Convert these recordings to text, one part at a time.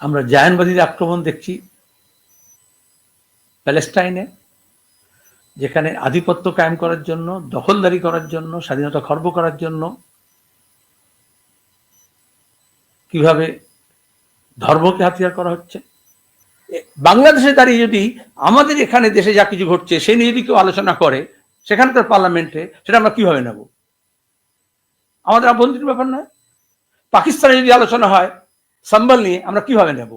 আমরা জায়ানবাদীর আক্রমণ দেখছি প্যালেস্টাইনে, যেখানে আধিপত্য কায়েম করার জন্য, দখলদারি করার জন্য, স্বাধীনতা খর্ব করার জন্য কীভাবে ধর্মকে হাতিয়ার করা হচ্ছে। বাংলাদেশে দাঁড়িয়ে যদি আমাদের এখানে দেশে যা কিছু ঘটছে, সে নিয়ে যদি কেউ আলোচনা করে সেখানকার পার্লামেন্টে সেটা আমরা কীভাবে নেব? আমাদের আভ্যন্তরীণ ব্যাপার নয়। পাকিস্তানে যদি আলোচনা হয় সম্বল নিয়ে আমরা কীভাবে নেব?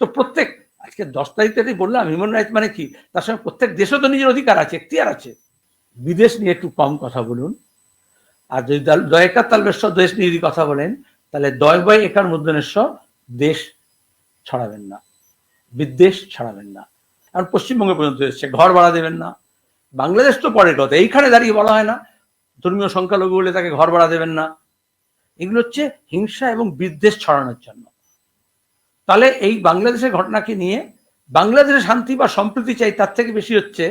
তো প্রত্যেক, আজকে দশ তারিখ থেকে বললাম হিউম্যান রাইটস মানে কি? তার সঙ্গে প্রত্যেক দেশও তো নিজের অধিকার আছে, এখতিয়ার আছে। বিদেশ নিয়ে একটু কম কথা বলুন। আর যদি দয়কার তালবেশ্বর দেশ নিয়ে যদি কথা বলেন, তাহলে দয় বয় একার মধ্যনেশ্বর দেশ ছড়াবেন না। বিদ্বেষ ছড়াবেন না। আর পশ্চিমবঙ্গে পর্যন্ত এসছে, ঘর ভাড়া দেবেন না। বাংলাদেশ তো পরের কথা, এইখানে দাঁড়িয়ে বলা হয় না, ধর্মীয় সংখ্যালঘু বলে তাকে ঘর ভাড়া দেবেন না। এগুলো হচ্ছে হিংসা এবং বিদ্বেষ ছড়ানোর জন্য। তাহলে এই বাংলাদেশের ঘটনাকে নিয়ে বাংলাদেশের শান্তি বা সম্প্রীতি চাই তার থেকে বেশি হচ্ছে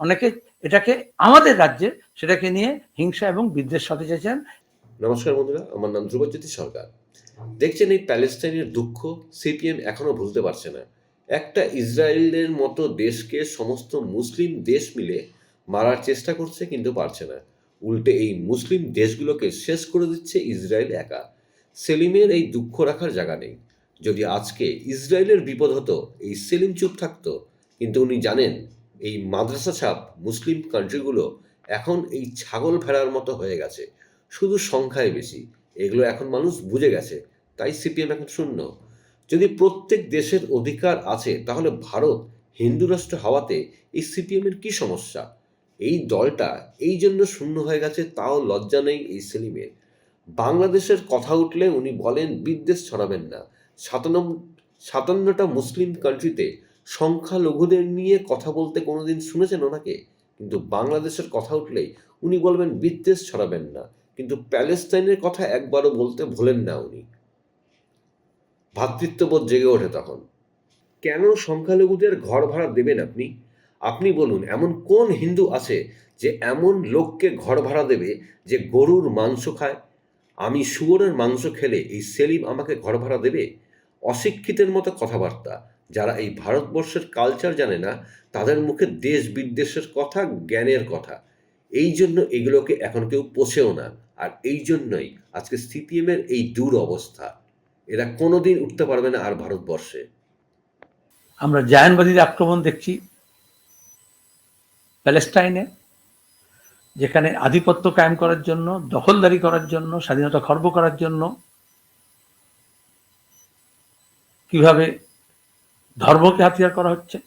অনেকে এটাকে আমাদের রাজ্যে সেটাকে নিয়ে হিংসা এবং বিদ্বেষ সাথে চাইছেন। নমস্কার বন্ধুরা, আমার নাম ধ্রুবজ্যোতি সরকার। দেখছেন এই প্যালেস্টাইনের দুঃখ, সিপিএম এখনও ভুলতে পারছে না। একটা ইসরায়েলের মতো দেশকে সমস্ত মুসলিম দেশ মিলে মারার চেষ্টা করছে কিন্তু পারছে না। উল্টে এই মুসলিম দেশগুলোকে শেষ করে দিচ্ছে ইসরায়েল একা। সেলিমের এই দুঃখ রাখার জায়গা নেই। যদি আজকে ইসরায়েলের বিপদ হতো, এই সেলিম চুপ থাকতো, কিন্তু উনি জানেন এই মাদ্রাসা ছাপ মুসলিম কান্ট্রিগুলো এখন এই ছাগল ভেড়ার মতো হয়ে গেছে। শুধু সংখ্যায় বেশি। এগুলো এখন মানুষ বুঝে গেছে। তাই সিপিএম এখন শূন্য। যদি প্রত্যেক দেশের অধিকার আছে, তাহলে ভারত, হিন্দু রাষ্ট্র হওয়াতে এই সিপিএমের কি সমস্যা? এই দলটা এই জন্য শূন্য হয়ে গেছে, তাও লজ্জা নেই এই সেলিমের। বাংলাদেশের কথা উঠলে উনি বলেন, বিদ্বেষ ছড়াবেন না। সাতান্ন সাতান্নটা মুসলিম কান্ট্রিতে সংখ্যালঘুদের নিয়ে কথা বলতে কোনোদিন শুনেছেন ওনাকে? কিন্তু বাংলাদেশের কথা উঠলেই উনি বলবেন, বিদ্বেষ ছড়াবেন না। কিন্তু প্যালেস্তাইনের কথা একবারও বলতে ভোলেন না উনি। ভ্রাতৃত্ববোধ জেগে ওঠে তখন। কেন সংখ্যালঘুদের ঘর ভাড়া দেবেন আপনি? আপনি বলুন, এমন কোন হিন্দু আছে যে এমন লোককে ঘর ভাড়া দেবে যে গরুর মাংস খায়? আমি শুয়োরের মাংস খেলে এই সেলিম আমাকে ঘর ভাড়া দেবে? অশিক্ষিতের মতো কথাবার্তা। যারা এই ভারতবর্ষের কালচার জানে না, তাদের মুখে দেশ বিদ্বেষের কথা, জ্ঞানের কথা। এই জন্য এগুলোকে এখন কেউ পোষেও না। আর এই জন্যই আজকে সিপিএমের এই দূর অবস্থা। এরা কোনোদিন উঠতে পারবে না আর ভারতবর্ষে। আমরা জায়ানবাদীর আক্রমণ দেখছি। প্যালেস্টাইনে, যেখানে আধিপত্য কায়েম করার জন্য, দখলদারি করার জন্য, স্বাধীনতা খর্ব করার জন্য কীভাবে ধর্মকে হাতিয়ার করা হচ্ছে?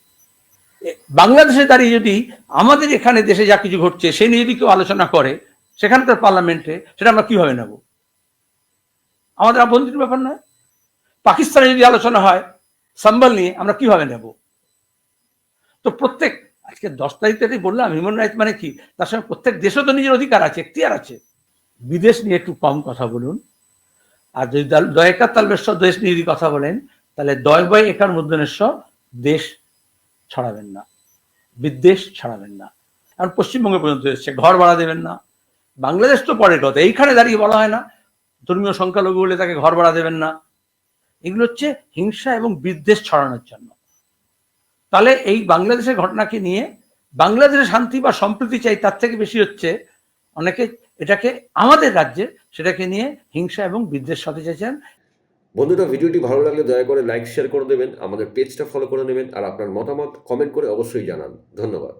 বাংলাদেশে দাঁড়িয়ে যদি আমাদের এখানে দেশে যা কিছু ঘটছে, সে নিয়ে যদি কেউ আলোচনা করে সেখানকার পার্লামেন্টে, সেটা আমরা কীভাবে নেব? আমাদের আভ্যন্তরীণ ব্যাপার নয়। পাকিস্তানে যদি আলোচনা হয়, সম্বল নিয়ে আমরা কীভাবে নেব? তো প্রত্যেক আজকে দশ তারিখ থেকে বললাম হিউম্যান রাইটস মানে কি? তার সঙ্গে প্রত্যেক দেশও তো নিজের অধিকার আছে, এখতিয়ার আছে। বিদেশ নিয়ে একটু কম কথা বলুন। আর যদি দয়কার তালবেশ্বর দেশ নিয়ে যদি কথা বলেন, তাহলে দয় বয় একার মধ্যনেশ্বর দেশ ছড়াবেন না। বিদ্বেষ ছড়াবেন না। আর পশ্চিমবঙ্গে পর্যন্ত এসছে, ঘর ভাড়া দেবেন না। বাংলাদেশ তো পরের কথা, এইখানে দাঁড়িয়ে বলা হয় না, ধর্মীয় সংখ্যালঘু বলে তাকে ঘর ভাড়া দেবেন না। এগুলো হচ্ছে হিংসা এবং বিদ্বেষ ছড়ানোর জন্য। তাহলে এই বাংলাদেশের ঘটনাকে নিয়ে বাংলাদেশের শান্তি বা সম্প্রীতি চাই, তার থেকে বেশি হচ্ছে অনেকে এটাকে আমাদের রাজ্যে সেটাকে নিয়ে হিংসা এবং বিদ্বেষ সাথে চাইছেন। বন্ধুরা, ভিডিওটি ভালো লাগলে দয়া করে লাইক শেয়ার করে দেবেন, আমাদের পেজটা ফলো করে নেবেন, আর আপনার মতামত কমেন্ট করে অবশ্যই জানান। ধন্যবাদ।